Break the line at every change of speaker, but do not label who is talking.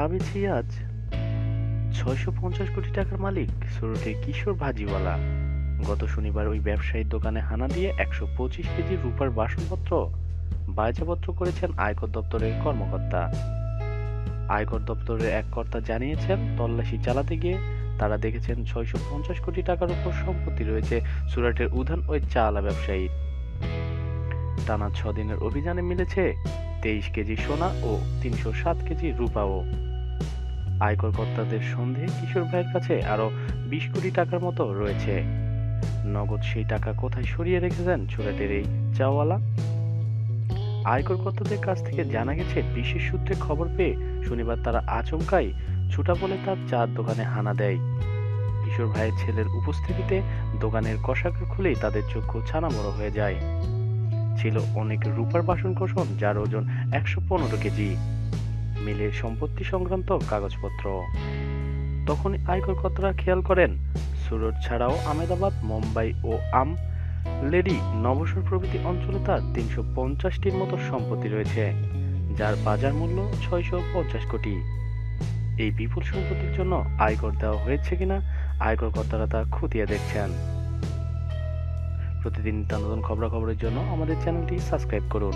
বেচে আজ। ছয়শো পঞ্চাশ কোটি টাকার মালিক সুরটের কিশোর ভাজিওয়ালা। গত শনিবার ওই ব্যবসায়ীর দোকানে হানা দিয়ে একশো পঁচিশ কেজি রূপার বাসনপত্র বাজেয়াপ্ত করেছেন আয়কর দপ্তরের কর্মকর্তা। আয়কর দপ্তরের এক কর্তা জানিয়েছেন, তল্লাশি চালাতে গিয়ে তারা দেখেছেন ছয়শো পঞ্চাশ কোটি টাকার উপর সম্পত্তি রয়েছে সুরাটের উধান ওই চা আলা ব্যবসায়ীর। টানা ছদিনের অভিযানে মিলেছে তেইশ কেজি সোনা ও তিনশো সাত কেজি রূপাও। আয়কর কর্তাদের সন্দেহে কিশোর ভাইয়ের কাছে আরও বিশ কোটি টাকার মতো রয়েছে। নগদ সেই টাকা কোথায় সরিয়ে রেখেছেন সুরাটের এই চাওয়ালা? আয়কর কর্তাদের কাছ থেকে জানা গেছে, বিশেষ সূত্রে খবর পেয়ে শনিবার তারা আচমকাই ছুটা বলে তার চার দোকানে হানা দেয়। কিশোর ভাইয়ের ছেলের উপস্থিতিতে দোকানের কষাকার খুলেই তাদের চক্ষু ছানামড়ো হয়ে যায়। ছিল অনেক রূপার বাসন কোসন যার ওজন একশো পনেরো কেজি। মিলে সম্পত্তি সংক্রান্ত কাগজপত্র। তখন আয়কর কর্তারা খেয়াল করেন, সুরট ছাড়াও আমেদাবাদ মুম্বাই ও আম লেডি নবসর প্রভৃতি অঞ্চলে তার তিনশো পঞ্চাশটির মতো সম্পত্তি রয়েছে, যার বাজার মূল্য ছয়শো পঞ্চাশ কোটি। এই বিপুল সম্পত্তির জন্য আয়কর দেওয়া হয়েছে কিনা আয়কর কর্তারা তা খতিয়ে দেখছেন। প্রতিদিন নতুন খবরাখবরের জন্য আমাদের চ্যানেলটি সাবস্ক্রাইব করুন।